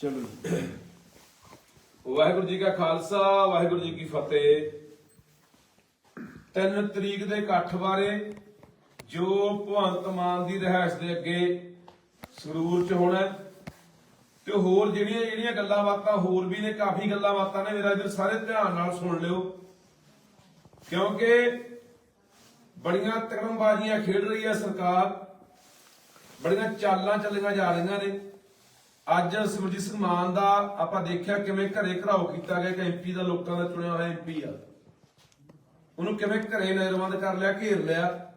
ਚਲੋ ਜੀ। ਵਾਹਿਗੁਰੂ ਜੀ ਕਾ ਖਾਲਸਾ, ਵਾਹਿਗੁਰੂ ਜੀ ਕੀ ਫਤਿਹ। ਤਿੰਨ ਤਰੀਕ ਦੇ ਇਕੱਠ ਬਾਰੇ ਜੋ ਭਗਵੰਤ ਮਾਨ ਦੀ ਰਹਿائش ਦੇ ਅੱਗੇ ਸਰੂਰ ਚ ਹੋਣਾ ਤੇ ਹੋਰ ਜਿਹੜੀਆਂ ਜਿਹੜੀਆਂ ਗੱਲਾਂ ਬਾਤਾਂ, ਹੋਰ ਵੀ ਨੇ, ਕਾਫੀ ਗੱਲਾਂ ਬਾਤਾਂ ਨੇ, ਮੇਰਾ ਵੀਰ ਸਾਰੇ ਧਿਆਨ ਨਾਲ ਸੁਣ ਲਿਓ। ਕਿਉਂਕਿ ਬੜੀਆਂ ਤਕੜਮਬਾਜ਼ੀਆਂ ਖੇਡ ਰਹੀ ਹੈ ਸਰਕਾਰ, ਬੜੀਆਂ ਚਾਲਾਂ ਚੱਲੀਆਂ ਜਾ ਰਹੀਆਂ ਨੇ। ਅੱਜ ਸਿਮਰਜੀਤ ਸਿੰਘ ਮਾਨ ਦਾ ਆਪਾਂ ਦੇਖਿਆ ਕਿਵੇਂ ਘਰੇ ਘਰਾਓ ਕੀਤਾ ਗਿਆ ਕਿ ਐਮਪੀ ਦਾ ਲੋਕਾਂ ਦਾ ਚੁਣਿਆ ਹੋਇਆ ਐਮਪੀ ਆ। ਉਹਨੂੰ ਕਿਵੇਂ ਘਰੇ ਨਜ਼ਰਬੰਦ ਕਰ ਲਿਆ, ਘੇਰ ਲਿਆ।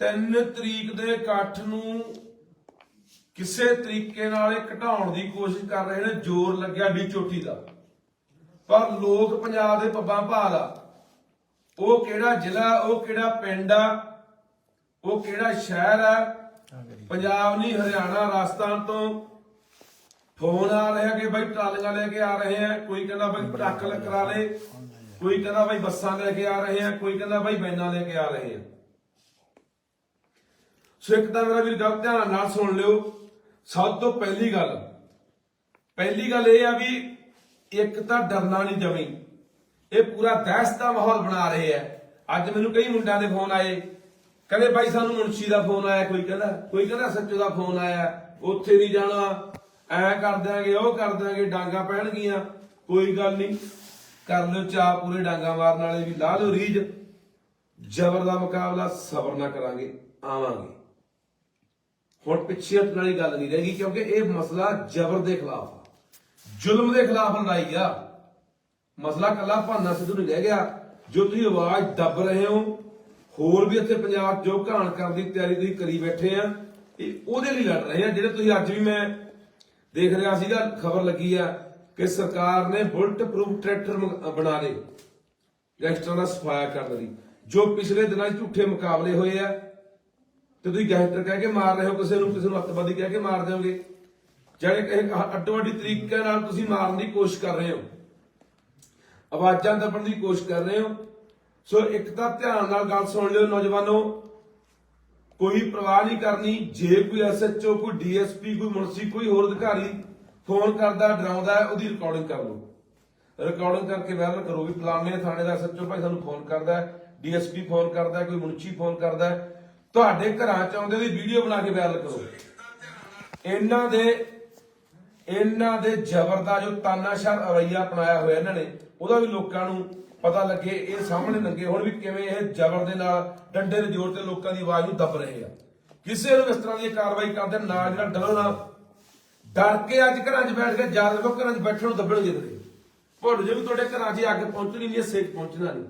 3 ਤਰੀਕ ਦੇ ਇਕੱਠ ਨੂੰ ਕਿਸੇ ਤਰੀਕੇ ਨਾਲ ਇਹ ਘਟਾਉਣ ਦੀ ਕੋਸ਼ਿਸ਼ ਕਰ ਰਹੇ ਨੇ, ਜ਼ੋਰ ਲੱਗਿਆ ਡੀ ਚੋਟੀ ਦਾ। ਪਰ ਲੋਕ ਪੰਜਾਬ ਦੇ ਪੱਬਾਂ ਭਾਲ ਆ। ਉਹ ਕਿਹੜਾ ਜ਼ਿਲ੍ਹਾ, ਉਹ ਕਿਹੜਾ ਪਿੰਡ ਆ, ਉਹ ਕਿਹੜਾ ਸ਼ਹਿਰ ਆ ਪੰਜਾਬ ਨਹੀਂ, ਹਰਿਆਣਾ, ਰਾਜਸਥਾਨ ਤੋਂ ਫੋਨ ਆ ਰਿਹਾ ਕਿ ਭਾਈ ਟਰਾਲੀਆਂ ਲੈ ਕੇ ਆ ਰਹੇ ਆ। ਕੋਈ ਕਹਿੰਦਾ ਬਈ ਟਰੱਕ ਲ- ਕਰਾ ਲੇ ਕੋਈ ਕਹਿੰਦਾ ਬਈ ਬੱਸਾਂ ਲੈ ਕੇ ਆ ਰਹੇ ਆ, ਕੋਈ ਕਹਿੰਦਾ ਭਾਈ ਵੈਨਾਂ ਲੈ ਕੇ ਆ ਰਹੇ ਆ। ਸੋ ਇੱਕ ਤਾਂ ਮੇਰਾ ਵੀਰ ਗੱਲ ਧਿਆਨ ਨਾਲ ਸੁਣ ਲਿਓ। ਸਭ ਤੋਂ ਪਹਿਲੀ ਗੱਲ ਪਹਿਲੀ ਗੱਲ ਇਹ ਆ ਵੀ ਇੱਕ ਤਾਂ ਡਰਨਾ ਨਹੀਂ ਜਮੀ। ਇਹ ਪੂਰਾ ਦਹਿਸ਼ਤ ਦਾ ਮਾਹੌਲ ਬਣਾ ਰਹੇ ਆ। ਅੱਜ ਮੈਨੂੰ ਕਈ ਮੁੰਡਿਆਂ ਦੇ ਫੋਨ ਆਏ। ਕਹਿੰਦੇ ਬਾਈ ਸਾਨੂੰ ਮੁਨਸ਼ੀ ਦਾ ਫੋਨ ਆਇਆ, ਕੋਈ ਕਹਿੰਦਾ ਕੋਈ ਕਹਿੰਦਾ ਸੱਚੋ ਦਾ ਫੋਨ ਆਇਆ, ਉੱਥੇ ਨਹੀਂ ਜਾਣਾ, ਐ ਕਰ ਦਿਆਂਗੇ, ਉਹ ਕਰ ਦਿਆਂਗੇ, ਡਾਂਗਾ ਪੈਣਗੀਆਂ, ਕੋਈ ਗੱਲ ਨਹੀਂ, ਕਰ ਲਿਓ ਚਾਹ ਪੂਰੇ ਡਾਂਗਾ ਮਾਰਨ ਵਾਲੇ ਵੀ, ਲਾ ਲਿਓ ਰੀਜ ਜ਼ਬਰ ਦਾ ਮੁਕਾਬਲਾ, ਸਬਰ ਨਾਲ ਕਰਾਂਗੇ, ਆਵਾਂਗੇ। ਹੁਣ ਪਿੱਛੇ ਹਟਣ ਵਾਲੀ ਗੱਲ ਨਹੀਂ ਰਹੇਗੀ ਕਿਉਂਕਿ ਇਹ ਮਸਲਾ ਜ਼ਬਰ ਦੇ ਖਿਲਾਫ ਆ। ਜ਼ੁਲਮ ਦੇ ਖਿਲਾਫ ਲੜਾਈ ਆ। ਮਸਲਾ ਕੱਲਾ ਭਾਨਾ ਸਿੱਧੂ ਨਹੀਂ ਰਹਿ ਗਿਆ, ਜੋ ਤੁਸੀਂ ਆਵਾਜ਼ ਦੱਬ ਰਹੇ ਹੋ ਹੋਰ ਵੀ ਇੱਥੇ ਪੰਜਾਬ ਜੋ ਘਾਣ ਕਰਨ ਦੀ ਤਿਆਰੀ ਤੁਸੀਂ ਕਰੀ ਬੈਠੇ ਆ ਇਹ ਉਹਦੇ ਲਈ ਲੜ ਰਹੇ ਆ। ਜਿਹੜੇ ਤੁਸੀਂ ਅੱਜ ਵੀ ਮੈਂ ਦੇਖ ਰਿਹਾ ਸੀਗਾ, ਖਬਰ ਲੱਗੀ ਆ ਕਿ ਸਰਕਾਰ ਨੇ ਬੁਲਟ ਪ੍ਰੂਫ ਟਰੈਕਟਰ ਬਣਾ ਲਏ, ਗੈਂਗਸਟਰਾਂ ਦਾ ਸਫਾਇਆ ਕਰਨ ਲਈ, ਜੋ ਪਿਛਲੇ ਦਿਨਾਂ 'ਚ ਝੂਠੇ ਮੁਕਾਬਲੇ ਹੋਏ ਆ। ਤੇ ਤੁਸੀਂ ਗੈਂਗਸਟਰ ਕਹਿ ਕੇ ਮਾਰ ਰਹੇ ਹੋ, ਕਿਸੇ ਨੂੰ ਕਿਸੇ ਨੂੰ ਅੱਤਵਾਦੀ ਕਹਿ ਕੇ ਮਾਰ ਦਿਓਗੇ। ਜਿਹੜੇ ਕਿਸੇ ਅੱਡੋ ਅੱਡੀ ਤਰੀਕੇ ਨਾਲ ਤੁਸੀਂ ਮਾਰਨ ਦੀ ਕੋਸ਼ਿਸ਼ ਕਰ ਰਹੇ ਹੋ। ਆਵਾਜ਼ਾਂ ਦੱਬਣ ਦੀ ਕੋਸ਼ਿਸ਼ ਕਰ ਰਹੇ ਹੋ। ਸੋ ਇੱਕ ਤਾਂ ਧਿਆਨ ਨਾਲ ਗੱਲ ਸੁਣ ਲਿਓ ਨੌਜਵਾਨੋ। ਕੋਈ ਪਰਵਾਹ ਨਹੀਂ ਕਰਨੀ। ਜੇ ਕੋਈ ਐਸਐਚਓ ਕੋਈ ਡੀਐਸਪੀ ਕੋਈ ਮੁਨਸੀ, ਕੋਈ ਹੋਰ ਅਧਿਕਾਰੀ ਫੋਨ ਕਰਦਾ, ਡਰਾਉਂਦਾ ਉਹਦੀ ਰਿਕਾਰਡਿੰਗ ਕਰ ਲਓ। ਰਿਕਾਰਡਿੰਗ ਕਰਕੇ ਵਾਇਰਲ ਕਰੋ ਵੀ ਫਲਾਣੇ ਥਾਣੇ ਦਾ ਐਸਐਚਓ ਭਾਈ ਸਾਨੂੰ ਫੋਨ ਕਰਦਾ ਹੈ ਡੀਐਸਪੀ ਫੋਨ ਕਰਦਾ ਕੋਈ ਮੁਨਸ਼ੀ ਫੋਨ ਕਰਦਾ ਤੁਹਾਡੇ ਘਰਾਂ ਚ ਆਉਂਦੇ ਦੀ ਵੀਡੀਓ ਬਣਾ ਕੇ ਵਾਇਰਲ ਕਰੋ। ਇਹਨਾਂ ਦੇ ਇਹਨਾਂ ਦੇ ਜ਼ਬਰ ਦਾ ਜੋ ਤਾਨਾਸ਼ਾਹ ਰਵਈਆ ਅਪਣਾਇਆ ਹੋਇਆ ਇਹਨਾਂ ਨੇ, ਉਹਦਾ ਵੀ ਲੋਕਾਂ ਨੂੰ ਪਤਾ ਲੱਗੇ, ਇਹ ਸਾਹਮਣੇ ਨੰਗੇ ਹੁਣ ਵੀ ਕਿਵੇਂ ਇਹ ਜ਼ਬਰ ਦੇ ਨਾਲ ਡੰਡੇ ਦੇ ਜ਼ੋਰ ਤੇ ਲੋਕਾਂ ਦੀ ਆਵਾਜ਼ ਨੂੰ ਦੱਬ ਰਹੇ ਆ। ਕਿਸੇ ਨੂੰ ਇਸ ਤਰ੍ਹਾਂ ਦੀ ਕਾਰਵਾਈ ਕਰਦੇ ਨਾਲ ਜਿਹੜਾ ਡਰੋ ਨਾ ਡਰ ਕੇ ਅੱਜ ਘਰਾਂ 'ਚ ਬੈਠ ਕੇ ਯਾਦ ਰੱਖੋ ਘਰਾਂ 'ਚ ਬੈਠਣ ਨੂੰ ਦੱਬਣਗੇ ਤੇ ਭੁੱਲ ਜੇ ਵੀ ਤੁਹਾਡੇ ਘਰਾਂ 'ਚ ਅੱਗ ਪਹੁੰਚਣੀ ਨਹੀਂ ਸੇਕ ਪਹੁੰਚਣਾ ਨਹੀਂ।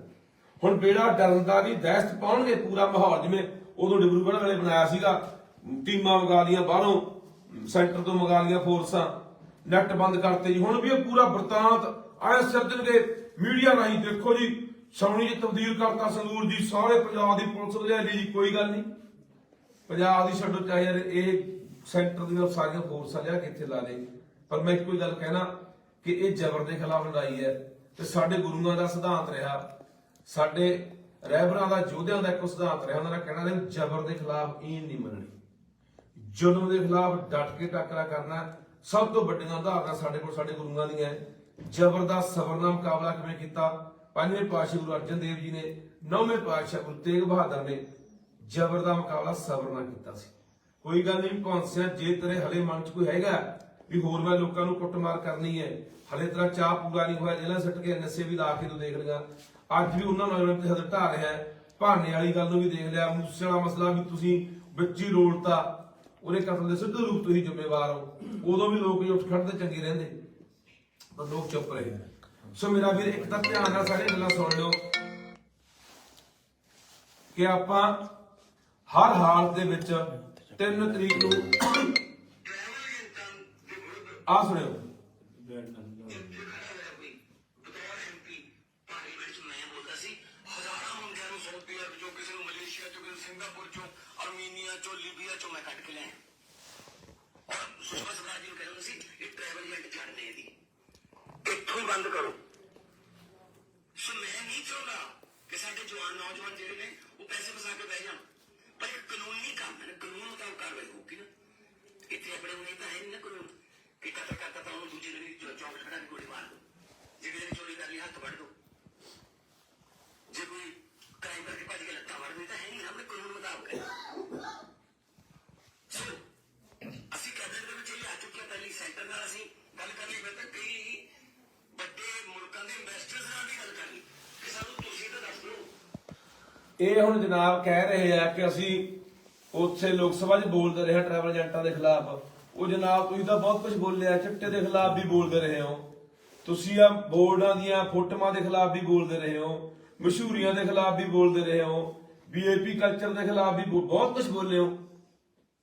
ਹੁਣ ਬੇੜਾ ਡਰਨ ਦਾ ਨਹੀਂ ਦਹਿਸ਼ਤ ਪਾਉਣਗੇ ਪੂਰਾ ਮਾਹੌਲ, ਜਿਵੇਂ ਉਦੋਂ ਡਿਬਰੂਗੜ੍ਹ ਵਾਲੇ ਬਣਾਇਆ ਸੀਗਾ। ਟੀਮਾਂ ਮੰਗਾ ਲੀਆਂ ਬਾਹਰੋਂ, ਸੈਂਟਰ ਤੋਂ ਮੰਗਾ ਲੀਆਂ ਫੋਰਸਾਂ। ਨੈਟ ਬੰਦ ਕਰਤੇ ਜੀ। ਹੁਣ ਵੀ ਇਹ ਪੂਰਾ ਵਰਤਾਂਤ, ਆਏ ਸਿਰਜਣਗੇ ਮੀਡੀਆ ਰਾਹੀਂ ਦੇਖੋ ਜੀ ਸੌਣੀ ਜੀ ਤਬਦੀਲ ਕਰਤਾ ਸੰਗੂਰ ਜੀ, ਸਾਰੇ ਪੰਜਾਬ ਦੀ ਪੁਲਿਸ ਲੈ ਜੀ, ਕੋਈ ਗੱਲ ਨਹੀਂ। ਪੰਜਾਬ ਦੀ ਛੱਡੋ, ਚਾਹੇ ਯਾਰ ਇਹ ਸੈਂਟਰ ਦੀਆਂ ਸਾਰੀਆਂ ਫੋਰਸਾਂ ਲਿਆ ਕੇ ਲਾ ਦੇ। ਪਰ ਮੈਂ ਇੱਕੋ ਗੱਲ ਕਹਿਣਾ ਕਿ ਇਹ ਜ਼ਬਰ ਦੇ ਖਿਲਾਫ ਲੜਾਈ ਹੈ ਤੇ ਸਾਡੇ ਗੁਰੂਆਂ ਦਾ ਸਿਧਾਂਤ ਰਿਹਾ। ਸਾਡੇ ਰਹਿਬਰਾਂ ਦਾ, ਯੋਧਿਆਂ ਦਾ ਇੱਕ ਸਿਧਾਂਤ ਰਿਹਾ। ਉਹਨਾਂ ਦਾ ਕਹਿਣਾ ਰਿਹਾ ਜ਼ਬਰ ਦੇ ਖਿਲਾਫ ਈਨ ਨਹੀਂ ਮੰਨਣੀ। ਜ਼ੁਲਮ ਦੇ ਖਿਲਾਫ ਡਟ ਕੇ ਟੱਕਰਾ ਕਰਨਾ ਸਭ ਤੋਂ ਵੱਡੀਆਂ ਉਦਾਹਰਨਾਂ ਸਾਡੇ ਕੋਲ ਸਾਡੇ ਗੁਰੂਆਂ ਦੀਆਂ ਹੈ। ਜ਼ਬਰ ਦਾ ਸਬਰ ਨਾਲ ਮੁਕਾਬਲਾ ਕਿਵੇਂ ਕੀਤਾ? ਪੰਜਵੇਂ ਪਾਤਸ਼ਾਹ ਗੁਰੂ ਅਰਜਨ ਦੇਵ ਜੀ ਨੇ, ਨੌਵੇਂ ਪਾਤਸ਼ਾਹ ਗੁਰੂ ਤੇਗ ਬਹਾਦਰ ਨੇ ਜ਼ਬਰ ਦਾ ਮੁਕਾਬਲਾ ਸਬਰ ਨਾਲ ਕੀਤਾ ਸੀ। ਕੋਈ ਗੱਲ ਨਹੀਂ ਕੌਂਸਿਆ ਜੇ ਤੇਰੇ ਹਲੇ ਮਨ 'ਚ ਕੋਈ ਹੈਗਾ ਵੀ ਹੋਰ ਮੈਂ ਲੋਕਾਂ ਨੂੰ ਕੁੱਟਮਾਰ ਕਰਨੀ ਹੈ, ਹਲੇ ਤੇਰਾ ਚਾਹ ਪੂਰਾ ਨਹੀਂ ਹੋਇਆ ਜੇਲਾਂ ਸੱਟ ਕੇ ਨਸ਼ੇ ਵੀ ਲਾ ਕੇ ਤੂੰ ਦੇਖ ਲਿਆ ਅੱਜ ਵੀ ਉਹਨਾਂ ਨੌਜਵਾਨਾਂ ਤੇ ਹੱਦ ਢਾ ਰਿਹਾ ਹੈ ਭਾਨੇ ਵਾਲੀ ਗੱਲ ਨੂੰ ਵੀ ਦੇਖ ਲਿਆ, ਮੂਸੇ ਵਾਲਾ ਮਸਲਾ ਵੀ ਤੁਸੀਂ ਵਿੱਚ ਹੀ ਰੋਲਤਾ। ਉਹਦੇ ਕਤਲ ਦੇ ਸਿੱਧੇ ਰੂਪ ਤੁਸੀਂ ਜ਼ਿੰਮੇਵਾਰ ਹੋ। ਉਦੋਂ ਵੀ ਲੋਕ ਉੱਠ ਖੜਦੇ ਚੰਗੇ ਰਹਿੰਦੇ। ਪਰ ਲੋਕ ਚੁੱਪ ਰਹੇ। ਸੋ ਮੇਰਾ ਵੀਰ, ਇੱਕ ਤਾਂ ਧਿਆਨ ਨਾਲ ਸਾਰੀਆਂ ਗੱਲਾਂ ਸੁਣ ਲਿਓ ਕਿ ਆਪਾਂ ਹਰ ਹਾਲਤ ਦੇ ਵਿੱਚ 3 ਤਰੀਕ ਨੂੰ ਆ ਸੁਣਿਓ। ਸਿੰਗਾਪੁਰ ਚੋਂ ਅਰਮੀਨੀਆ ਚੋਂ ਲੀਬੀਆ ਚੋਂ ਮੈਂ ਕੱਢ ਕੇ ਲਿਆ ਔਰ ਸੁਸ਼ਮਾ ਸਵਰਾਜ ਨੂੰ ਕਹਿੰਦਾ ਸੀ ਇਹ ਟਰੈਵਲ ਏਜੰਟ ਛੱਡਨੇ ਇਹਦੀ ਇੱਥੋਂ ਹੀ ਬੰਦ ਕਰੋ। ਸੋ ਮੈਂ ਨਹੀਂ ਚਾਹੁੰਦਾ ਕਿ ਸਾਡੇ ਜਵਾਨ ਨੌਜਵਾਨ ਜਿਹੜੇ ਨੇ ਉਹ ਪੈਸੇ ਫਸਾ ਕੇ ਬਹਿ ਜਾਣ ਪਰ ਇਹ ਕਾਨੂੰਨੀ ਕੰਮ ਹੈ ਨਾ, ਕਾਨੂੰਨ ਮੁਤਾਬਕ ਕਾਰਵਾਈ ਹੋਊਗੀ ਨਾ ਇੱਥੇ ਆਪਣੇ ਹੁਣੇ ਤਾਂ ਹੈ ਨਹੀਂ ਨਾ ਕਾਨੂੰਨ ਕਿ ਕਤਲ ਕਰਤਾ ਤਾਂ ਉਹਨੂੰ ਦੂਜੇ ਦਿਨ ਹੀ ਚੌ- ਚੌਂਕ 'ਚ ਖੜਾ ਕੇ ਗੋਲੀ ਮਾਰ ਦੋ ਜੇ ਕਿਸੇ ਨੇ ਚੋਰੀ ਕਰ ਲਈ ਹੱਥ ਵੱਢ ਦੋ ਜੇ ਕੋਈ ਕ੍ਰਾਈਮ ਕਰਕੇ ਭੱਜ ਕੇ ਲੱਤਾਂ ਵੱਢ ਦੇ ਤਾਂ ਹੈ ਨਹੀਂ ਸਾਹਮਣੇ ਕਾਨੂੰਨ ਮੁਤਾਬਕ ਹੈ ਸੋ ਅਸੀਂ ਕੈਬਨਿਟ ਦੇ ਵਿੱਚ ਇਹ ਆ ਚੁੱਕੇ ਹਾਂ ਪਹਿਲੀ ਸੈਂਟਰ ਨਾਲ ਅਸੀਂ ਗੱਲ ਕਰ ਲਈ ਫਿਰ ਤਾਂ ਕਈ ਵੱਡੇ ਮੁਲਕਾਂ ਦੇ ਇਨਵੈਸਟਰਸ ਨਾਲ ਵੀ ਗੱਲ ਕਰ ਲਈ ਕਿ ਸਾਨੂੰ ਤੁਸੀਂ ਤਾਂ ਦੱਸ ਦਿਓ ਇਹ ਹੁਣ ਜਨਾਬ ਕਹਿ ਰਹੇ ਆ ਕਿ ਅਸੀਂ ਉੱਥੇ ਲੋਕ ਸਭਾ 'ਚ ਬੋਲਦੇ ਰਹੇ ਟਰੈਵਲ ਏਜੰਟਾਂ ਦੇ ਖਿਲਾਫ। ਉਹ ਜਨਾਬ ਤੁਸੀਂ ਤਾਂ ਬਹੁਤ ਕੁਝ ਬੋਲਿਆ, ਚਿੱਟੇ ਦੇ ਖਿਲਾਫ ਵੀ ਬੋਲਦੇ ਰਹੇ ਹੋ। ਤੁਸੀਂ ਆ ਬੋਰਡਾਂ ਦੀਆਂ ਫੋਟੋਆਂ ਦੇ ਖਿਲਾਫ ਵੀ ਬੋਲਦੇ ਰਹੇ ਹੋ, ਮਸ਼ਹੂਰੀਆਂ ਦੇ ਖਿਲਾਫ ਵੀ ਬੋਲਦੇ ਰਹੇ ਹੋ ਵੀਆਈਪੀ ਕਲਚਰ ਦੇ ਖਿਲਾਫ ਵੀ ਬਹੁਤ ਕੁਝ ਬੋਲੇ ਹੋ।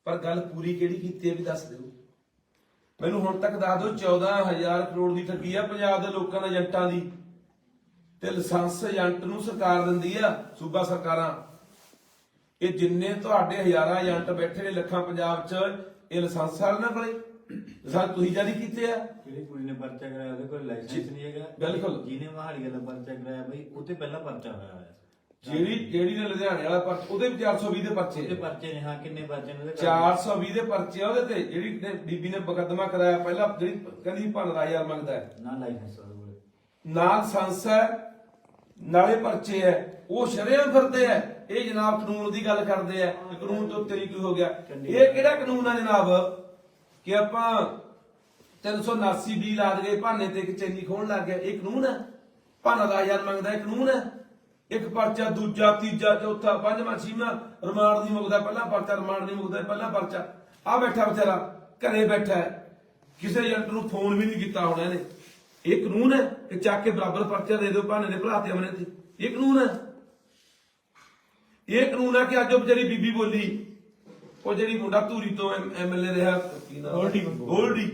ਪਰ ਗੱਲ ਪੂਰੀ ਕਿਹੜੀ ਕੀਤੀ ਹੈ ਵੀ ਦੱਸ ਦਿਓ। ਮੈਨੂੰ ਹੁਣ ਤੱਕ ਦੱਸ ਦਿਓ 14000 ਕਰੋੜ ਦੀ ਠੱਗੀ ਆ ਪੰਜਾਬ ਦੇ ਲੋਕਾਂ ਦੇ, ਏਜੰਟਾਂ ਦੀ। ਤੇ ਲਾਇਸੈਂਸ ਏਜੰਟ ਨੂੰ ਸਰਕਾਰ ਦਿੰਦੀ ਆ ਸੂਬਾ ਸਰਕਾਰਾਂ। ਇਹ ਜਿੰਨੇ ਤੁਹਾਡੇ ਹਜ਼ਾਰਾਂ ਏਜੰਟ ਬੈਠੇ ਨੇ ਲੱਖਾਂ ਪੰਜਾਬ 'ਚ ਇਹ ਲਾਇਸੈਂਸ ਆ ਉਹਨਾਂ ਕੋਲੇ। ਲਾਇਸੈਂਸ ਤੁਸੀਂ ਜਾਰੀ ਕੀਤੇ ਆ? ਜਿਹੜੀ ਕੁੜੀ ਨੇ ਪਰਚਾ ਕਰਾਇਆ? ਉਹਦੇ ਕੋਲ ਲਾਇਸੈਂਸ ਨਹੀਂ ਹੈਗਾ। ਬਿਲਕੁਲ। ਜਿਹਨੇ ਮਹਾਲੀ ਦਾ ਪਰਚਾ ਕਰਾਇਆ ਬਈ ਉਹਤੇ ਪਹਿਲਾਂ ਪਰਚਾ ਹੋਇਆ ਹੋਇਆ ਜਿਹੜੀ ਜਿਹੜੀ ਨੇ ਲੁਧਿਆਣੇ ਵਾਲਾ ਪਰਚਾ ਉਹਦੇ ਵੀ 420 ਦੇ ਪਰਚੇ ਆ। ਪਰਚੇ ਨੇ ਹਾਂ ਕਿੰਨੇ ਪਰਚੇ ਨੇ ਉਹਦੇ ਘਰ? 420 ਦੇ ਪਰਚੇ ਆ ਉਹਦੇ ਤੇ। ਜਿਹੜੀ ਨੇ ਬੀਬੀ ਨੇ ਮੁਕੱਦਮਾ ਕਰਾਇਆ ਪਹਿਲਾਂ ਜਿਹੜੀ ਕਹਿੰਦੀ ਭੰਨ ਦਾ ਮੰਗਦਾ ਹੈ। ਨਾ ਲਾਇਸੈਂਸ ਉਹਦੇ ਨਾਲ ਸੰਸ ਹੈ ਨਾਲੇ ਪਰਚੇ ਹੈ ਉਹ ਸ਼ਰੇਆਮ ਫਿਰਦੇ ਆ ਇਹ ਜਨਾਬ ਕਾਨੂੰਨ ਦੀ ਗੱਲ ਕਰਦੇ ਆ ਕਿ ਕਾਨੂੰਨ ਤੋਂ ਨਹੀਂ ਕੋਈ ਹੋ ਗਿਆ। ਇਹ ਕਿਹੜਾ ਕਾਨੂੰਨ ਆ ਜਨਾਬ? ਕਿ ਆਪਾਂ 379 ਬੀ ਲਾ ਦਗੇ ਭਾਨੇ ਤੇ ਇੱਕ ਚੈਨੀ ਖੋਣ ਲੱਗ ਗਿਆ। ਇਹ ਕਾਨੂੰਨ ਹੈ? ਭਾਨਾ ਦਾ ਹਜ਼ਾਰ ਮੰਗਦਾ ਇਹ ਕਾਨੂੰਨ ਹੈ? ਇੱਕ ਪਰਚਾ ਦੂਜਾ ਤੀਜਾ ਚੌਥਾ ਪੰਜਵਾਂ ਛੇਵਾਂ ਰਿਮਾਂਡ ਨਹੀਂ ਮੁਕਦਾ ਪਹਿਲਾ ਪਰਚਾ ਰਿਮਾਂਡ ਨਹੀਂ ਮੁਕਦਾ ਪਹਿਲਾ ਪਰਚਾ। ਆ ਬੈਠਾ ਵਿਚਾਰਾ ਘਰੇ ਬੈਠਾ ਹੈ। ਕਿਸੇ ਏਜੰਟ ਨੂੰ ਫੋਨ ਵੀ ਨਹੀਂ ਕੀਤਾ ਹੋਣਾ ਇਹਨੇ। ਇਹ ਕਾਨੂੰਨ ਹੈ ਕਿ ਚੱਕ ਕੇ ਬਰਾਬਰ ਪਰਚਾ ਦੇ ਦਿਓ ਭਾਨੇ ਦੇ ਭਰਾ ਤੇ ਅਮਨੇ ਤੇ। ਇਹ ਕਾਨੂੰਨ ਹੈ। ਇਹ ਕਾਨੂੰਨ ਹੈ ਕਿ ਅੱਜ ਉਹ ਵਿਚਾਰੀ ਬੀਬੀ ਬੋਲੀ ਉਹ ਜਿਹੜੀ ਮੁੰਡਾ ਧੂਰੀ ਤੋਂ ਐਮਐਲਏ ਰਿਹਾ ਗੋਲਡੀ। ਗੋਲਡੀ।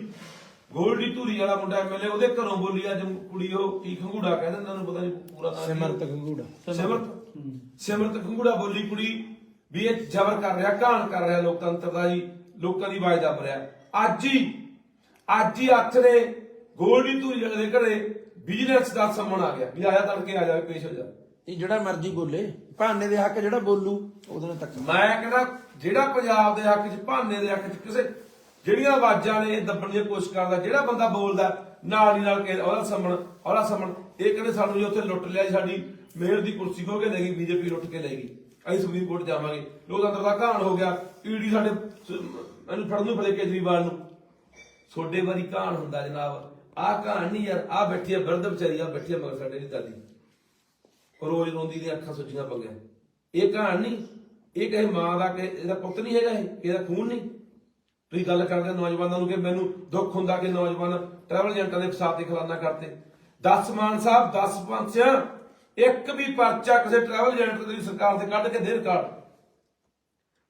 ਗੋਲਡੀ ਧੂਰੀ ਵਾਲਾ ਮੁੰਡਾ ਐਮਐਲਏ ਉਹਦੇ ਘਰੋਂ ਬੋਲੀ ਅੱਜ ਕੁੜੀ ਉਹ ਕੀ ਖੰਗੂੜਾ ਕਹਿੰਦੇ ਇਹਨਾਂ ਨੂੰ ਪਤਾ ਨਹੀਂ ਪੂਰਾ ਨਾਮ ਸਿਮਰਤ ਖੰਗੂੜਾ। ਸਿਮਰਤ। ਸਿਮਰਤ ਖੰਗੂੜਾ ਬੋਲੀ ਕੁੜੀ ਵੀ ਇਹ ਜ਼ਬਰ ਕਰ ਰਿਹਾ ਘਾਣ ਕਰ ਰਿਹਾ ਲੋਕਤੰਤਰ ਦਾ ਜੀ ਲੋਕਾਂ ਦੀ ਆਵਾਜ਼ ਦੱਬ ਰਿਹਾ। ਅੱਜ ਹੀ ਅੱਜ ਹੀ ਹੱਥ ਨੇ ਗੋਲਡੀ ਧੂਰੀ ਵਾਲੇ ਦੇ ਘਰੇ ਵਿਜੀਲੈਂਸ ਦਾ ਸਮਣ ਆ ਗਿਆ ਵੀ ਆਇਆ ਤੜਕੇ ਆ ਜਾ ਪੇਸ਼ ਹੋ ਜਾ। ਇਹ ਜਿਹੜਾ ਮਰਜ਼ੀ ਬੋਲੇ ਭਾਨੇ ਦੇ ਹੱਕ ਜਿਹੜਾ ਬੋਲੂ ਉਹਦੇ ਨਾਲ ਤੱਕ। ਮੈਂ ਕਹਿੰਦਾ ਜਿਹੜਾ ਪੰਜਾਬ ਦੇ ਹੱਕ 'ਚ ਭਾਨੇ ਦੇ ਹੱਕ 'ਚ ਕਿਸੇ ਜਿਹੜੀਆਂ ਆਵਾਜ਼ਾਂ ਨੇ ਇਹ ਦੱਬਣ ਦੀ ਕੋਸ਼ਿਸ਼ ਕਰਦਾ ਜਿਹੜਾ ਬੰਦਾ ਬੋਲਦਾ ਨਾਲ ਹੀ ਨਾਲ ਕੇ ਉਹਦਾ ਸਮਣ ਉਹਦਾ ਸਮਣ ਇਹ ਕਹਿੰਦੇ ਸਾਨੂੰ ਜੇ ਉੱਥੇ ਲੁੱਟ ਲਿਆ ਜੀ ਸਾਡੀ ਮੇਅਰ ਦੀ ਕੁਰਸੀ ਖੋ ਕੇ ਲੈ ਗਈ ਬੀਜੇਪੀ ਲੁੱਟ ਕੇ ਲੈ ਗਈ। ਅਸੀਂ ਸੁਪਰੀਮ ਕੋਰਟ ਜਾਵਾਂਗੇ। ਲੋਕਤੰਤਰ ਦਾ ਘਾਣ ਹੋ ਗਿਆ। ਈਡੀ ਸਾਡੇ ਮੈਨੂੰ ਫੜਨ ਨੂੰ ਫੜੇ ਕੇਜਰੀਵਾਲ ਨੂੰ। ਛੋਡੇ ਵਾਰੀ ਘਾਣ ਹੁੰਦਾ ਜਨਾਬ। ਆਹ ਘਾਣ ਨਹੀਂ ਯਾਰ, ਆਹ ਬੈਠੀ ਆ ਬਿਰਧ ਵਿਚਾਰੀ ਆ ਬੈਠੀ ਆ ਮਗਰ ਸਾਡੇ ਦੀ ਦਾਦੀ। ਰੋਜ਼ ਰੋਂਦੀ ਦੀਆਂ ਅੱਖਾਂ ਸੁੱਜੀਆਂ ਪਈਆਂ ਇਹ ਕਹਾਣ ਨਹੀਂ ਇਹ ਕਹੇ ਮਾਂ ਦਾ ਕਿ ਇਹਦਾ ਪੁੱਤ ਨਹੀਂ ਹੈਗਾ ਇਹ ਇਹਦਾ ਖੂਨ ਨਹੀਂ। ਤੁਸੀਂ ਗੱਲ ਕਰਦੇ ਨੌਜਵਾਨਾਂ ਨੂੰ ਕਿ ਮੈਨੂੰ ਦੁੱਖ ਹੁੰਦਾ ਕਿ ਨੌਜਵਾਨ ਟਰੈਵਲ ਏਜੰਟਾਂ ਦੇ ਫਸਾਦ ਦੇ ਖਿਲਾਫ ਕਰਦੇ 10 ਮਾਨ ਸਾਹਿਬ 10 ਪੰਚਿਆ ਇੱਕ ਵੀ ਪਰਚਾ ਕਿਸੇ ਟਰੈਵਲ ਏਜੰਟ ਦੀ ਸਰਕਾਰ ਤੇ ਕੱਢ ਕੇ ਦੇ ਰਿਕਾਰਡ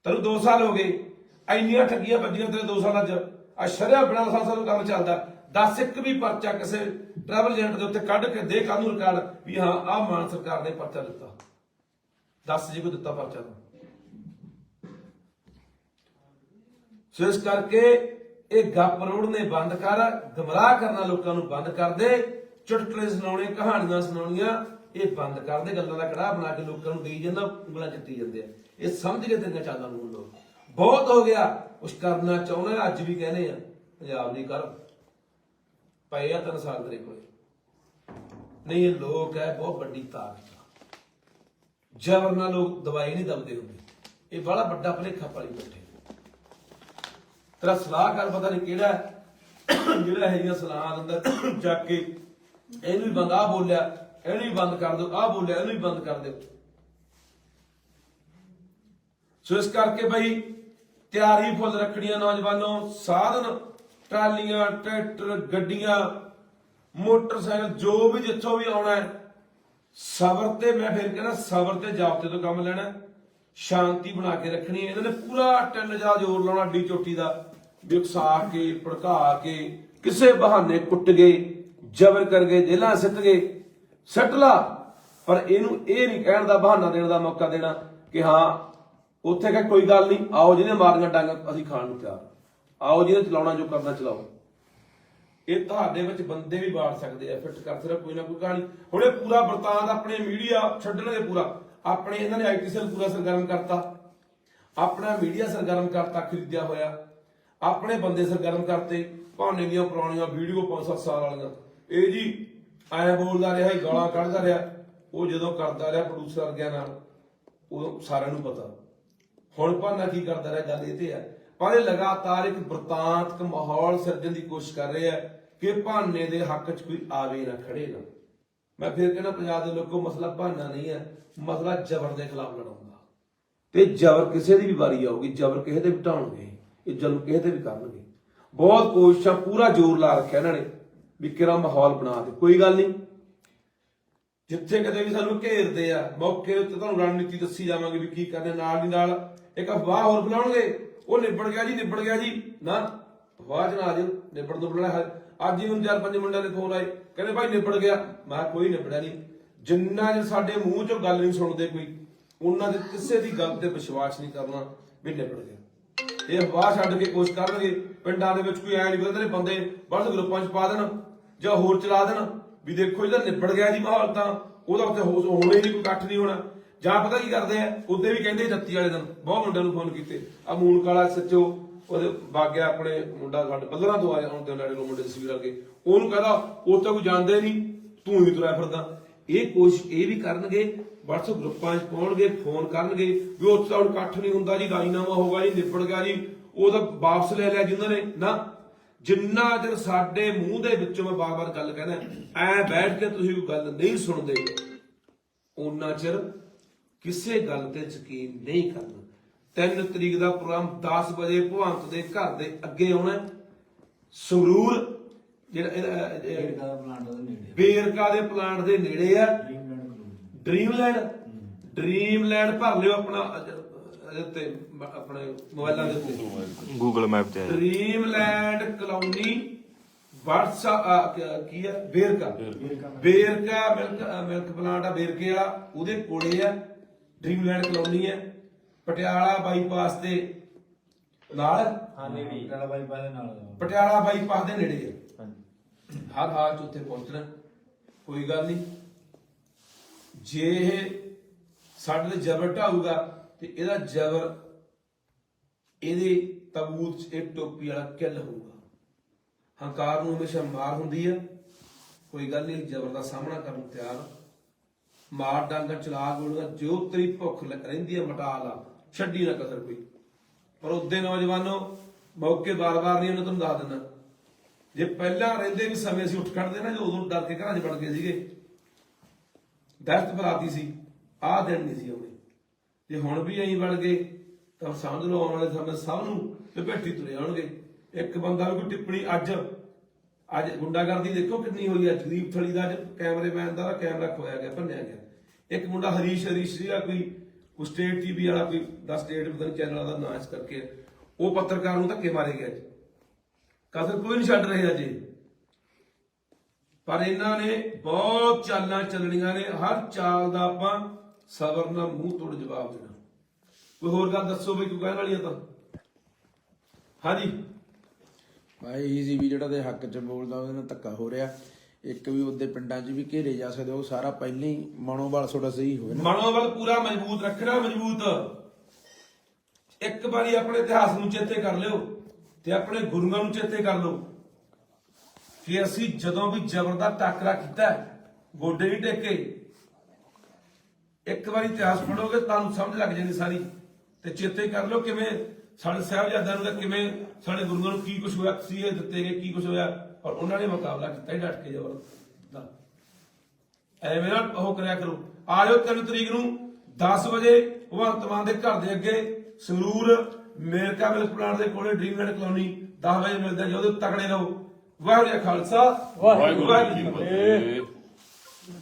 ਤੈਨੂੰ 2 ਸਾਲ ਹੋ ਗਏ, ਇੰਨੀਆਂ ਠੱਗੀਆਂ ਵੱਜੀਆਂ ਤੇਰੇ 2 ਸਾਲਾਂ 'ਚ। ਆ ਸ਼ਰਿਆ ਬਿਨਾਂ ਸਾਲ ਸਾਨੂੰ ਕੰਮ ਚੱਲਦਾ। 10 ਇੱਕ ਵੀ ਪਰਚਾ ਕਿਸੇ ਟਰੈਵਲ ਏਜੰਟ ਦੇ ਉੱਤੇ ਕੱਢ ਕੇ ਦੇ ਕਾਨੂੰਨ ਰਿਕਾਰਡ? ਵੀ ਹਾਂ, ਆਹ ਮਾਨ ਸਰਕਾਰ ਨੇ ਪਰਚਾ ਦਿੱਤਾ। 10 ਜੀ ਕੋ ਦਿੱਤਾ ਪਰਚਾ ਤਾਂ? ਸੋ ਇਸ ਕਰਕੇ ਇਹ ਗੱਪ ਰੋੜਨੇ ਬੰਦ ਕਰ, ਗਮਰਾਹ ਕਰਨਾ ਲੋਕਾਂ ਨੂੰ ਬੰਦ ਕਰ ਦੇ, ਚੁਟਕਲੇ ਸੁਣਾਉਣੇ, ਕਹਾਣੀਆਂ ਸੁਣਾਉਣੀਆਂ, ਇਹ ਬੰਦ ਕਰ ਦੇ, ਗੱਲਾਂ ਦਾ ਕੜਾਹ ਬਣਾ ਕੇ ਲੋਕਾਂ ਨੂੰ ਦੇਈ ਜਾਂਦਾ, ਉਂਗਲਾਂ ਚੱਟੀ ਜਾਂਦੇ ਆ। ਇਹ ਸਮਝ ਕੇ ਤੇਰੀਆਂ ਚਾਲਾਂ ਨੂੰ ਲੋਕ। ਬਹੁਤ ਹੋ ਗਿਆ, ਕੁਛ ਕਰਨਾ ਚਾਹੁੰਦੇ, ਅੱਜ ਵੀ ਕਹਿੰਦੇ ਆ, ਪੰਜਾਬ ਦੀ ਕਰ। ਪਏ ਆ ਤਿੰਨ ਸਾਲ ਤੇਰੇ ਕੋਲ ਨਹੀਂ, ਇਹ ਲੋਕ ਹੈ, ਬਹੁਤ ਵੱਡੀ ਤਾਕਤ ਜ਼ਬਰ ਨਾਲ ਲੋਕ ਦਵਾਈ ਨਹੀਂ ਦਬਦੇ ਹੁੰਦੇ। ਇਹ ਬੜਾ ਵੱਡਾ ਭਲੇਖਾ ਪਾਲੀ ਬੈਠੇ ਤੇਰਾ ਸਲਾਹਕਾਰ ਪਤਾ ਨਹੀਂ ਕਿਹੜਾ ਜਿਹੜਾ ਇਹ ਜਿਹੀਆਂ ਸਲਾਹਾਂ ਅੰਦਰ ਚੱਕ ਕੇ ਇਹਨੂੰ ਵੀ ਬੰਦ ਆ ਬੋਲਿਆ, ਇਹਨੂੰ ਵੀ ਬੰਦ ਕਰ ਦਿਓ ਆ ਬੋਲਿਆ, ਇਹਨੂੰ ਵੀ ਬੰਦ ਕਰ ਦਿਓ। ਸੋ ਇਸ ਕਰਕੇ ਬਈ ਤਿਆਰੀ ਫੁੱਲ ਰੱਖਣੀਆਂ ਨੌਜਵਾਨੋ, ਸਾਧਨ ਟਰਾਲੀਆਂ, ਟਰੈਕਟਰ, ਗੱਡੀਆਂ, ਮੋਟਰਸਾਈਕਲ, ਜੋ ਵੀ ਜਿੱਥੋਂ ਵੀ ਆਉਣਾ ਹੈ, ਸਬਰ ਤੇ ਮੈਂ ਫਿਰ ਕਹਿੰਦਾ ਸਬਰ ਤੇ ਜਾਬਤੇ ਤੋਂ ਕੰਮ ਲੈਣਾ ਸ਼ਾਂਤੀ ਬਣਾ ਕੇ ਰੱਖਣੀ ਹੈ। ਇਹਨਾਂ ਨੇ ਪੂਰਾ ਟਿੰਨ ਜਾ ਜ਼ੋਰ ਲਾਉਣਾ ਡੀ ਚੋਟੀ ਦਾ, ਵੀ ਕੇ, ਭੜਕਾ ਕੇ, ਕਿਸੇ ਬਹਾਨੇ ਕੁੱਟ ਗਏ, ਜ਼ਬਰ ਕਰ ਗਏ ਜੇਲਾਂ ਸਿੱਟ ਗਏ, ਸੱਟ ਲਾ। ਪਰ ਇਹਨੂੰ ਇਹ ਨਹੀਂ ਕਹਿਣ ਦਾ ਬਹਾਨਾ ਦੇਣ ਦਾ ਮੌਕਾ ਦੇਣਾ ਕਿ ਹਾਂ, ਉੱਥੇ ਕਹ ਕੋਈ ਗੱਲ ਨਹੀਂ, ਆਓ ਜਿਹਨੇ ਮਾਰੀਆਂ ਡਾਂਗ, ਅਸੀਂ ਖਾਣ ਨੂੰ ਤਿਆਰ ਆਓ ਜਿਹਨੇ ਚਲਾਉਣਾ, ਜੋ ਕਰਨਾ ਚਲਾਓ। ਇਹ ਤੁਹਾਡੇ ਵਿੱਚ ਬੰਦੇ ਵੀ ਬਾੜ ਸਕਦੇ ਆ ਫਿੱਟ ਕਰ ਸਿਰਫ ਕੋਈ ਨਾ ਕੋਈ ਕਹਾਣੀ। ਹੁਣ ਇਹ ਪੂਰਾ ਵਰਤਾਂਤ ਆਪਣੇ ਮੀਡੀਆ ਛੱਡਣਗੇ ਪੂਰਾ। ਆਪਣੇ ਇਹਨਾਂ ਨੇ ਆਈਟੀ ਸੈੱਲ ਪੂਰਾ ਸਰਗਰਮ ਕਰਤਾ। ਆਪਣਾ ਮੀਡੀਆ ਸਰਗਰਮ ਕਰਤਾ, ਖਰੀਦਿਆ ਹੋਇਆ। ਆਪਣੇ ਬੰਦੇ ਸਰਗਰਮ ਕਰਤੇ। ਭਾਨੇ ਦੀਆਂ ਪੁਰਾਣੀਆਂ ਵੀਡੀਓ 5-7 ਸਾਲ ਵਾਲੀਆਂ। ਇਹ ਜੀ, ਐ ਬੋਲਦਾ ਰਿਹਾ ਗਾਲਾਂ ਕੱਢਦਾ ਰਿਹਾ। ਉਹ ਜਦੋਂ ਕਰਦਾ ਰਿਹਾ ਪ੍ਰੋਡਿਊਸਰ ਗਿਆ ਨਾਲ ਉਹ ਸਾਰਿਆਂ ਨੂੰ ਪਤਾ। ਹੁਣ ਭਾਨਾ ਕੀ ਕਰਦਾ ਰਿਹਾ, ਗੱਲ ਇਹ ਤੇ ਹੈ। ਪਰ ਇਹ ਲਗਾਤਾਰ ਇੱਕ ਵਰਤਾਂਤਕ ਮਾਹੌਲ ਸਿਰਜਣ ਦੀ ਕੋਸ਼ਿਸ਼ ਕਰ ਰਿਹਾ ਹੈ ਕਿ ਭਾਨੇ ਦੇ ਹੱਕ 'ਚ ਕੋਈ ਆਵੇ ਨਾ ਖੜੇ ਨਾ। ਮੈਂ ਫਿਰ ਕਹਿੰਦਾ ਪੰਜਾਬ ਦੇ ਲੋਕੋ, ਮਸਲਾ ਭਾਨਾ ਨਹੀਂ ਹੈ ਮਸਲਾ ਜ਼ਬਰ ਦੇ ਖਿਲਾਫ ਲੜਾਉਂਦਾ ਤੇ ਜ਼ਬਰ ਕਿਸੇ ਦੀ ਵੀ ਵਾਰੀ ਆਊਗੀ, ਜ਼ਬਰ ਕਿਸੇ ਦੇ ਵੀ ਢਾਉਣਗੇ, ਇਹ ਜ਼ੁਲਮ ਕਿਸੇ ਤੇ ਵੀ ਕਰਨਗੇ। ਬਹੁਤ ਕੋਸ਼ਿਸ਼ਾਂ ਪੂਰਾ ਜ਼ੋਰ ਲਾ ਰੱਖਿਆ ਇਹਨਾਂ ਨੇ ਵੀ ਕਿਹੜਾ ਮਾਹੌਲ ਬਣਾ ਦੇ। ਕੋਈ ਗੱਲ ਨਹੀਂ। ਜਿੱਥੇ ਕਦੇ ਵੀ ਸਾਨੂੰ ਘੇਰਦੇ ਆ, ਮੌਕੇ ਉੱਤੇ ਤੁਹਾਨੂੰ ਰਣਨੀਤੀ ਦੱਸੀ ਜਾਵਾਂਗੇ ਵੀ ਕੀ ਕਰਨੇ, ਨਾਲ ਦੀ ਨਾਲ ਇੱਕ ਅਫਵਾਹ ਹੋਰ ਬਣਾਉਣਗੇ ਉਹ ਨਿਬੜ ਗਿਆ ਜੀ, ਨਿਬੜ ਗਿਆ ਜੀ। ਨਾ ਅਫਵਾਹ ਚ ਨਾ ਆ ਜਾਓ ਨਿਬੜ ਤੋਂ ਬੁਲਾਇਆ ਅੱਜ ਹੀ ਹੁਣ ਚਾਰ ਪੰਜ ਮੁੰਡਿਆਂ ਦੇ ਫੋਨ ਆਏ। ਕਹਿੰਦੇ ਭਾਈ ਨਿਬੜ ਗਿਆ। ਮੈਂ ਕਿਹਾ ਕੋਈ ਨਿਬੜਿਆ ਨਹੀਂ। ਜਿੰਨਾ ਚਿਰ ਸਾਡੇ ਮੂੰਹ ਚੋਂ ਗੱਲ ਨਹੀਂ ਸੁਣਦੇ ਕੋਈ, ਉਹਨਾਂ ਦੇ ਕਿਸੇ ਦੀ ਗੱਲ ਤੇ ਵਿਸ਼ਵਾਸ ਨਹੀਂ ਕਰਨਾ ਵੀ ਨਿਬੜ ਗਿਆ। ਇਹ ਅਫਵਾਹ ਛੱਡ ਕੇ ਕੋਸ਼ਿਸ਼ ਕਰਨਗੇ। ਪਿੰਡਾਂ ਦੇ ਵਿੱਚ ਕੋਈ ਐ ਨਹੀਂ ਪਤਾ ਤੇਰੇ ਬੰਦੇ ਬਲਦ ਗਰੁੱਪਾਂ 'ਚ ਪਾ ਦੇਣ, ਜਾਂ ਹੋਰ ਚਲਾ ਦੇਣ, ਵੀ ਦੇਖੋ ਇਹਦਾ ਨਿਬੜ ਗਿਆ ਜੀ ਮਾਹੌਲ ਤਾਂ। ਉਹਦਾ ਉੱਤੇ ਹੋਣਾ ਹੀ ਨਹੀਂ, ਕੋਈ ਇਕੱਠ ਨਹੀਂ ਹੋਣਾ। ਜਾਂ ਪਤਾ ਕੀ ਕਰਦੇ ਆ? ਉਹਦੇ ਵੀ ਕਹਿੰਦੇ 31 ਵਾਲੇ ਦਿਨ। ਬਹੁਤ ਮੁੰਡਿਆਂ ਨੂੰ ਫੋਨ ਕੀਤੇ। ਆ ਮੂਨ ਕਾਲਾ ਸੱਚੋ ਉਹਦੇ ਬਾਗਿਆ ਆਪਣੇ ਮੁੰਡਾ ਸਾਡੇ ਬੱਲਰਾਂ ਤੋਂ ਆਇਆ, ਹੁਣ ਤੇ ਨਾਲੇ ਲੋ ਮੁੰਡੇ ਤਸਵੀਰ ਅੱਗੇ। ਉਹਨੂੰ ਕਹਦਾ, ਉਹ ਤਾਂ ਕੋਈ ਜਾਣਦੇ ਨਹੀਂ, ਤੂੰ ਹੀ ਤੁਰਿਆ ਫਿਰਦਾ। ਇਹ ਕੋਸ਼ਿਸ਼ ਇਹ ਵੀ ਕਰਨਗੇ WhatsApp ਗਰੁੱਪਾਂ 'ਚ ਪਾਉਣਗੇ, ਫੋਨ ਕਰਨਗੇ, ਵੀ ਉਹ ਤਾਂ ਹੁਣ ਇਕੱਠ ਨਹੀਂ ਹੁੰਦਾ ਜੀ, ਰਾਜੀਨਾਮਾ ਹੋਗਾ ਜੀ, ਨਿਬੜ ਗਿਆ ਜੀ, ਉਹ ਤਾਂ ਵਾਪਸ ਲੈ ਲਿਆ ਜਿਨ੍ਹਾਂ ਨੇ। ਨਾ, ਜਿੰਨਾ ਚਿਰ ਸਾਡੇ ਮੂੰਹ ਦੇ ਵਿੱਚੋਂ ਮੈਂ ਬਾਰ-ਬਾਰ ਗੱਲ ਕਹਿੰਦਾ ਐ ਬੈਠ ਕੇ ਤੁਸੀਂ ਕੋਈ ਗੱਲ ਨਹੀਂ ਸੁਣਦੇ। ਉਹਨਾਂ ਚਿਰ ਕਿਸੇ ਗੱਲ ਤੇ ਯਕੀਨ ਨਹੀਂ ਕਰਨਾ। 3 ਤਰੀਕ ਦਾ ਪ੍ਰੋਗਰਾਮ 10 ਵਜੇ ਭਵੰਤ ਦੇ ਘਰ ਦੇ ਅੱਗੇ ਆਉਣਾ। ਸੰਗਰੂਰ ਜਿਹੜਾ ਬੇਰਕਾ ਦੇ ਪਲਾਂਟ ਦੇ ਨੇੜੇ ਆ। ਡ੍ਰੀਮਲੈਂਡ ਡ੍ਰੀਮਲੈਂਡ ਭਰ ਲਿਓ ਆਪਣਾ ਮ- ਆਪਣੇ ਮੋਬਾਈਲਾਂ ਦੇ ਉੱਤੇ। ਗੂਗਲ ਮੈਪ ਤੇ। ਡ੍ਰੀਮਲੈਂਡ ਕਲੋਨੀ WhatsApp ਕੀ ਹੈ Verka Verka milk milk plant ਆ ਬੇਰਕੇ ਵਾਲਾ ਉਹਦੇ ਕੋਲੇ ਆ। ਡ੍ਰੀਮਲੈਂਡ ਕਲੋਨੀ ਹੈ ਪਟਿਆਲਾ ਬਾਈਪਾਸ ਤੇ ਨਾਲ। ਹਾਂ ਨੇੜੇ ਕਾਲਾ ਬਾਈ ਪਾਦੇ ਨਾਲ। ਦਾ। ਪਟਿਆਲਾ ਬਾਈਪਾਸ ਦੇ ਨੇੜੇ ਆ ਹਰ ਹਾਲ ਚ ਉੱਥੇ ਪਹੁੰਚਣਾ ਕੋਈ ਗੱਲ ਨਹੀਂ। ਜੇ ਇਹ ਸਾਡੇ ਤੇ ਜ਼ਬਰ ਢਾਊਗਾ ਤੇ ਇਹਦਾ ਜ਼ਬਰ ਇਹਦੇ ਤਬੂਤ 'ਚ ਇੱਕ ਟੋਪੀ ਵਾਲਾ ਕਿੱਲ ਹੋਊਗਾ। ਹੰਕਾਰ ਨੂੰ ਹਮੇਸ਼ਾ ਮਾਰ ਹੁੰਦੀ ਆ ਕੋਈ ਗੱਲ ਨਹੀਂ ਜ਼ਬਰ ਦਾ ਸਾਹਮਣਾ ਕਰਨ ਨੂੰ ਤਿਆਰ। ਮਾਰ ਡਾਂਗਾ ਚਲਾ ਗੋਲੀਆਂ ਜੋ ਤੇਰੀ ਭੁੱਖ ਰਹਿੰਦੀ ਹੈ ਮਟਾ ਲਾ, ਛੱਡੀ ਨਾ ਕਸਰ ਕੋਈ। ਪਰ ਉਹਦੇ ਨੌਜਵਾਨੋ, ਮੌਕੇ ਬਾਰ-ਬਾਰ ਨਹੀਂ ਉਹਨੇ ਤੁਹਾਨੂੰ ਦੱਸ ਦਿੰਦਾ। ਜੇ ਪਹਿਲਾਂ ਰਹਿੰਦੇ ਵੀ ਸਮੇਂ ਅਸੀਂ ਉੱਠ ਖੜਦੇ ਨਾ ਜੋ ਉਦੋਂ ਡਰ ਕੇ ਘਰਾਂ 'ਚ ਵੜ ਗਏ ਸੀਗੇ। ਦਹਿਸ਼ਤ ਫੈਲਾਤੀ ਸੀ, ਆਹ ਦਿਨ ਨਹੀਂ ਸੀ ਆਉਣੇ। ਜੇ ਹੁਣ ਵੀ ਐਂ ਵੜ ਗਏ, ਤਾਂ ਸਮਝ ਲਓ ਆਉਣ ਵਾਲੇ ਸਮੇਂ ਸਭ ਨੂੰ ਲਪੇਟੀ ਤੁਰੇ ਆਉਣਗੇ। ਇੱਕ ਬੰਦਾ ਵੀ ਕੋਈ ਟਿੱਪਣੀ ਅੱਜ ਅੱਜ ਗੁੰਡਾਗਰਦੀ ਦੇਖੋ ਕਿੰਨੀ ਹੋਈ ਹੈ ਜਦੀਪ ਥਲੀ ਦਾ ਅੱਜ ਕੈਮਰੇਮੈਨ ਦਾ ਕੈਮਰਾ ਖੋਇਆ ਗਿਆ, ਭੰਨਿਆ ਗਿਆ। ਇੱਕ ਮੁੰਡਾ ਹਰੀਸ਼ ਹਰੀਸ਼ ਸੀਗਾ ਕੋਈ ਕੋਈ ਸਟੇਟ ਟੀਵੀ ਵਾਲਾ ਕੋਈ 10 ਸਟੇਟ ਪਤਾ ਨਹੀਂ ਚੈਨਲ ਦਾ ਨਾਂ ਇਸ ਕਰਕੇ ਉਹ ਪੱਤਰਕਾਰ ਨੂੰ ਧੱਕੇ ਮਾਰੇ ਗਿਆ ਅੱਜ। ਕਸਰ ਕੋਈ ਨਹੀਂ ਛੱਡ ਰਹੇ ਅਜੇ ਪਰ ਇਹਨਾਂ ਨੇ ਬਹੁਤ ਚਾਲਾਂ ਚੱਲਣੀਆਂ ਨੇ। ਹਰ ਚਾਲ ਦਾ ਆਪਾਂ ਸਬਰ ਨਾਲ ਮੂੰਹ ਤੋੜ ਜਵਾਬ ਦੇਣਾ। ਕੋਈ ਹੋਰ ਗੱਲ ਦੱਸੋ ਵੀ ਕੋਈ ਕਹਿਣ ਵਾਲੀ ਆ ਤਾਂ? ਹਾਂਜੀ। ਭਾਈ ਇਹ ਵੀ ਜਿਹੜਾ ਦੇ ਹੱਕ 'ਚ ਬੋਲਦਾ, ਉਹਦੇ ਨਾਲ ਧੱਕਾ ਹੋ ਰਿਹਾ। ਇੱਕ ਵੀ ਉਹਦੇ ਪਿੰਡਾਂ 'ਚ ਵੀ ਘੇਰੇ ਜਾ ਸਕਦੇ, ਉਹ ਸਾਰਾ ਪਹਿਲਾਂ ਹੀ ਮਨੋਬਲ ਤੁਹਾਡਾ ਸਹੀ ਹੋਵੇ ਨਾ। ਮਨੋਬਲ ਪੂਰਾ ਮਜ਼ਬੂਤ ਰੱਖਣਾ, ਮਜ਼ਬੂਤ। ਇੱਕ ਵਾਰੀ ਆਪਣੇ ਇਤਿਹਾਸ ਨੂੰ ਚੇਤੇ ਕਰ ਲਿਓ ਤੇ ਆਪਣੇ ਗੁਰੂਆਂ ਨੂੰ ਚੇਤੇ ਕਰ ਲਓ। ਕਿ ਅਸੀਂ ਜਦੋਂ ਵੀ ਜ਼ਬਰ ਦਾ ਟਾਕਰਾ ਕੀਤਾ, ਗੋਡੇ ਨਹੀਂ ਟੇਕੇ। ਇੱਕ ਵਾਰੀ ਇਤਿਹਾਸ ਪੜੋਗੇ ਤੁਹਾਨੂੰ ਸਮਝ ਲੱਗ ਜਾਣੀ ਸਾਰੀ। ਤੇ ਚੇਤੇ ਕਰ ਲਓ ਕਿਵੇਂ ਸਾਡੇ ਸਾਹਿਬਜ਼ਾਦਿਆਂ ਨੂੰ ਕਿਵੇਂ ਸਾਡੇ ਗੁਰੂਆਂ ਨੂੰ ਕੀ ਕੁਝ ਹੋਇਆ ਸੀ ਦਿੱਤੇ ਗਏ, ਕੀ ਕੁਝ ਹੋਇਆ। ਔਰ ਉਹਨਾਂ ਨੇ ਮੁਕਾਬਲਾ ਕੀਤਾ ਹੀ ਡਟ ਕੇ ਜ਼ਬਰ ਦਾ। ਐਵੇਂ ਨਾ ਉਹ ਕਰਿਆ ਕਰੋ। ਆ ਜਾਓ 3 ਤਰੀਕ ਨੂੰ 10 ਵਜੇ ਭਗਵੰਤ ਮਾਨ ਦੇ ਘਰ ਦੇ ਅੱਗੇ ਸੰਗਰੂਰ ਮੇਰਕਾ ਮਿਲਕ ਪਲਾਂਟ ਦੇ ਕੋਲੇ ਡ੍ਰੀਮਲੈਂਡ ਕਲੋਨੀ 10 ਵਜੇ ਮਿਲਦਾ ਜੀ ਉਹਦੇ ਤਕੜੇ ਰਹੋ। ਵਾਹਿਗੁਰੂ ਖਾਲਸਾ। ਵਾਹਿਗੁਰੂ ਜੀ ਕੀ ਫਤਿਹ।